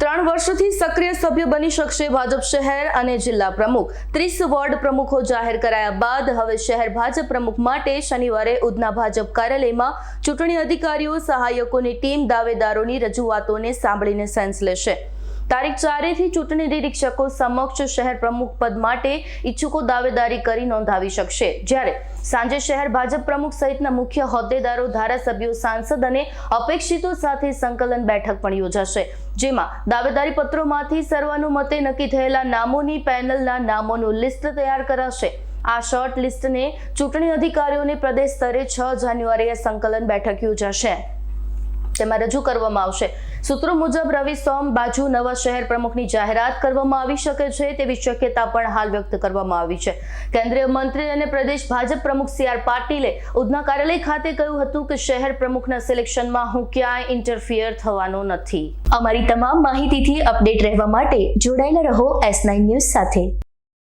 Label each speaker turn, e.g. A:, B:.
A: ત્રણ વર્ષથી સક્રિય સભ્ય બની શકશે ભાજપ શહેર અને જિલ્લા પ્રમુખ. ત્રીસ વોર્ડ પ્રમુખો જાહેર કરાયા બાદ હવે શહેર ભાજપ પ્રમુખ માટે શનિવારે ઉધના ભાજપ કાર્યાલયમાં ચૂંટણી અધિકારીઓ, સહાયકોની ટીમ, દાવેદારોની રજૂઆતોને સાંભળીને સેન્સ લેશે. તારીખ ચારેથી ચૂંટણી નિરીક્ષકો સમક્ષ શહેર પ્રમુખ પદ માટે ઈચ્છુકો દાવેદારી કરી નોંધાવી શકશે. જ્યારે સાંજે શહેર ભાજપ પ્રમુખ સહિતના મુખ્ય હોદ્દેદારો, ધારાસભ્યો, સાંસદ અને અપેક્ષિતો સાથે સંકલન બેઠક પણ યોજાશે, જેમાં દાવેદારી પત્રોમાંથી સર્વાનુમતે નક્કી થયેલા નામોની પેનલના નામોનું લિસ્ટ તૈયાર કરાશે. આ શોર્ટ લિસ્ટને ચૂંટણી અધિકારીઓને પ્રદેશ સ્તરે છ જાન્યુઆરીએ સંકલન બેઠક યોજાશે. તેમાં રજૂ કરવામાં આવશે સૂત્રો મુજબ રવિ સોમ બાજુ નવા શહેર પ્રમુખની જાહેરાત કરવામાં આવી શકે છે તેવી શક્યતા પણ હાલ વ્યક્ત કરવામાં આવી છે. કેન્દ્રીય મંત્રી અને પ્રદેશ ભાજપ પ્રમુખ સી આર પાટીલે ઉધના કાર્યાલય ખાતે કહ્યું હતું કે શહેર પ્રમુખના સિલેક્શનમાં હું ક્યાંય ઇન્ટરફિયર થવાનો નથી. અમારી તમામ માહિતીથી અપડેટ રહેવા માટે જોડાયેલા રહો એસ નાઇન ન્યૂઝ સાથે.